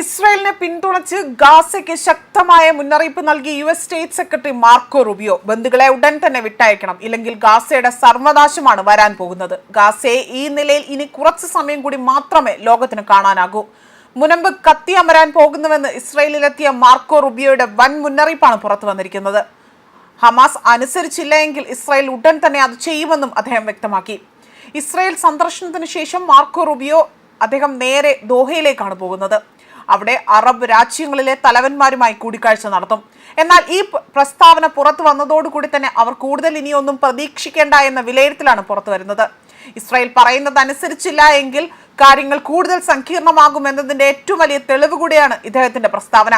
ഇസ്രായേലിനെ പിന്തുണച്ച് ഗാസയ്ക്ക് ശക്തമായ മുന്നറിയിപ്പ് നൽകി U S state secretary Marco Rubio. ബന്ധുക്കളെ ഉടൻ തന്നെ വിട്ടയക്കണം. ഇല്ലെങ്കിൽ ഗാസയുടെ സർവനാശമാണ് വരാൻ പോകുന്നത്. ഗാസയെ ഈ നിലയിൽ ഇനി കുറച്ച് സമയം കൂടി മാത്രമേ ലോകത്തിന് കാണാനാകൂ. മുനമ്പ് കത്തിയമരാൻ പോകുന്നുവെന്ന് ഇസ്രയേലിലെത്തിയ മാർക്കോ റുബിയോയുടെ വൻ മുന്നറിയിപ്പാണ് പുറത്തു വന്നിരിക്കുന്നത്. ഹമാസ് അനുസരിച്ചില്ല എങ്കിൽ ഇസ്രായേൽ ഉടൻ തന്നെ അത് ചെയ്യുമെന്നും അദ്ദേഹം വ്യക്തമാക്കി. ഇസ്രായേൽ സന്ദർശനത്തിന് ശേഷം മാർക്കോ റുബിയോ അദ്ദേഹം നേരെ ദോഹയിലേക്കാണ് പോകുന്നത്. അവിടെ അറബ് രാജ്യങ്ങളിലെ തലവന്മാരുമായി കൂടിക്കാഴ്ച നടത്തും. എന്നാൽ ഈ പ്രസ്താവന പുറത്തു വന്നതോടുകൂടി തന്നെ അവർ കൂടുതൽ ഇനിയൊന്നും പ്രതീക്ഷിക്കേണ്ട എന്ന വിലയിരുത്തലാണ് പുറത്തു വരുന്നത്. ഇസ്രായേൽ പറയുന്നത് അനുസരിച്ചില്ല എങ്കിൽ കാര്യങ്ങൾ കൂടുതൽ സങ്കീർണമാകുമെന്നതിന്റെ ഏറ്റവും വലിയ തെളിവ് കൂടിയാണ് ഇദ്ദേഹത്തിന്റെ പ്രസ്താവന.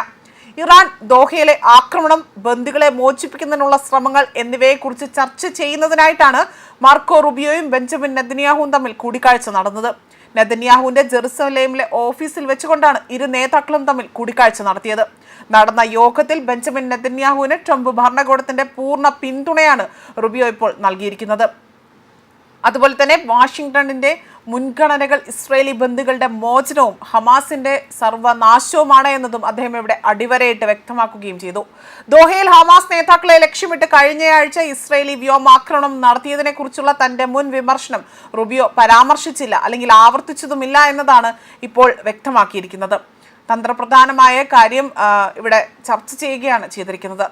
ഇറാൻ ദോഹയിലെ ആക്രമണം ബന്ദികളെ മോചിപ്പിക്കുന്നതിനുള്ള ശ്രമങ്ങൾ എന്നിവയെക്കുറിച്ച് ചർച്ച ചെയ്യുന്നതിനായിട്ടാണ് മാർക്കോ റുബിയോയും ബെഞ്ചമിൻ നെതന്യാഹുവും തമ്മിൽ കൂടിക്കാഴ്ച നടന്നത്. നെതന്യാഹുവിന്റെ ജെറുസലേമിലെ ഓഫീസിൽ വെച്ചുകൊണ്ടാണ് ഇരു നേതാക്കളും തമ്മിൽ കൂടിക്കാഴ്ച നടത്തിയത്. നടന്ന യോഗത്തിൽ ബെഞ്ചമിൻ നെതന്യാഹുവിന് ട്രംപ് ഭരണകൂടത്തിന്റെ പൂർണ പിന്തുണയാണ് റുബിയോ ഇപ്പോൾ നൽകിയിരിക്കുന്നത്. അതുപോലെ തന്നെ വാഷിങ്ടണിന്റെ മുൻഗണനകൾ ഇസ്രയേലി ബന്ധുക്കളുടെ മോചനവും ഹമാസിന്റെ സർവനാശവുമാണ് എന്നതും അദ്ദേഹം ഇവിടെ അടിവരയിട്ട് വ്യക്തമാക്കുകയും ചെയ്തു. ദോഹയിൽ ഹമാസ് നേതാക്കളെ ലക്ഷ്യമിട്ട് കഴിഞ്ഞയാഴ്ച ഇസ്രയേലി വ്യോമാക്രമണം നടത്തിയതിനെ കുറിച്ചുള്ള തന്റെ മുൻ വിമർശനം റുബിയോ പരാമർശിച്ചില്ല അല്ലെങ്കിൽ ആവർത്തിച്ചതുമില്ല എന്നതാണ് ഇപ്പോൾ വ്യക്തമാക്കിയിരിക്കുന്നത്. തന്ത്രപ്രധാനമായ കാര്യം ഇവിടെ ചർച്ച ചെയ്യുകയാണ് ചെയ്തിരിക്കുന്നത്.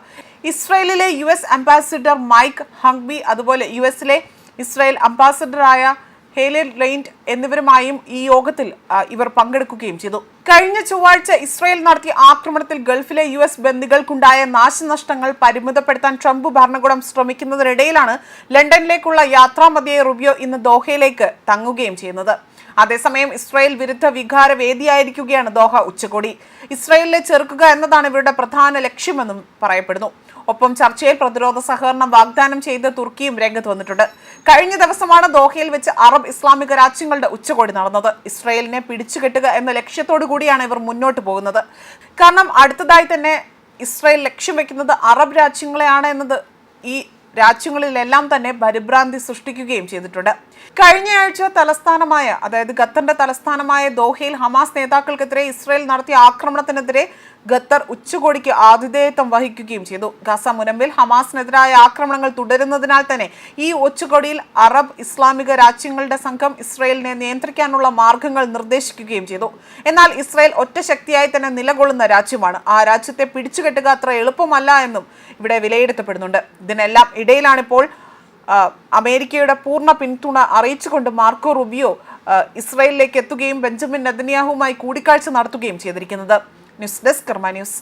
ഇസ്രയേലിലെ U S ambassador Mike Huckabee അതുപോലെ യു എസിലെ ഇസ്രായേൽ അംബാസഡറായ ഹേലെ ലൈൻഡ് എന്നിവരുമായും ഈ യോഗത്തിൽ ഇവർ പങ്കെടുക്കുകയും ചെയ്തു. കഴിഞ്ഞ ചൊവ്വാഴ്ച ഇസ്രായേൽ നടത്തിയ ആക്രമണത്തിൽ ഗൾഫിലെ യു എസ് ബന്ദികൾക്കുണ്ടായ നാശനഷ്ടങ്ങൾ പരിമിതപ്പെടുത്താൻ ട്രംപ് ഭരണകൂടം ശ്രമിക്കുന്നതിനിടയിലാണ് ലണ്ടനിലേക്കുള്ള യാത്രാമതിയെ റുബിയോ ഇന്ന് ദോഹയിലേക്ക് തങ്ങുകയും ചെയ്യുന്നത്. അതേസമയം ഇസ്രായേൽ വിരുദ്ധ വികാര വേദിയായിരിക്കുകയാണ് ദോഹ ഉച്ചകോടി. ഇസ്രായേലിനെ ചെറുക്കുക എന്നതാണ് ഇവരുടെ പ്രധാന ലക്ഷ്യമെന്നും പറയപ്പെടുന്നു. ഒപ്പം ചർച്ചയിൽ പ്രതിരോധ സഹകരണം വാഗ്ദാനം ചെയ്ത് തുർക്കിയും രംഗത്ത് വന്നിട്ടുണ്ട്. കഴിഞ്ഞ ദിവസമാണ് ദോഹയിൽ വെച്ച് അറബ് ഇസ്ലാമിക രാജ്യങ്ങളുടെ ഉച്ചകോടി നടന്നത്. ഇസ്രായേലിനെ പിടിച്ചുകെട്ടുക എന്ന ലക്ഷ്യത്തോടു കൂടിയാണ് ഇവർ മുന്നോട്ട് പോകുന്നത്. കാരണം അടുത്തതായി തന്നെ ഇസ്രയേൽ ലക്ഷ്യം വെക്കുന്നത് അറബ് രാജ്യങ്ങളെയാണ് എന്നത് ഈ രാജ്യങ്ങളിലെല്ലാം തന്നെ പരിഭ്രാന്തി സൃഷ്ടിക്കുകയും ചെയ്തിട്ടുണ്ട്. കഴിഞ്ഞയാഴ്ച തലസ്ഥാനമായ അതായത് ഖത്തറിന്റെ തലസ്ഥാനമായ ദോഹയിൽ ഹമാസ് നേതാക്കൾക്കെതിരെ ഇസ്രായേൽ നടത്തിയ ആക്രമണത്തിനെതിരെ ഖത്തർ ഉച്ചകോടിക്ക് ആതിഥേയത്വം വഹിക്കുകയും ചെയ്തു. ഗസ മുനമ്പിൽ ഹമാസിനെതിരായ ആക്രമണങ്ങൾ തുടരുന്നതിനാൽ തന്നെ ഈ ഉച്ചകോടിയിൽ അറബ് ഇസ്ലാമിക രാജ്യങ്ങളുടെ സംഘം ഇസ്രായേലിനെ നിയന്ത്രിക്കാനുള്ള മാർഗങ്ങൾ നിർദ്ദേശിക്കുകയും ചെയ്തു. എന്നാൽ ഇസ്രായേൽ ഒറ്റ ശക്തിയായി തന്നെ നിലകൊള്ളുന്ന രാജ്യമാണ്. ആ രാജ്യത്തെ പിടിച്ചുകെട്ടുക അത്ര എളുപ്പമല്ല എന്നും ഇവിടെ വിലയിരുത്തപ്പെടുന്നുണ്ട്. ഇതിനെല്ലാം ഇടയിലാണിപ്പോൾ അമേരിക്കയുടെ പൂർണ പിന്തുണ അറിയിച്ചുകൊണ്ട് മാർക്കോ റുബിയോ ഇസ്രായേലിലേക്ക് എത്തുകയും ബെഞ്ചമിൻ നെതന്യാഹുവുമായി കൂടിക്കാഴ്ച നടത്തുകയും ചെയ്തിരിക്കുന്നത്. News desk Karma news.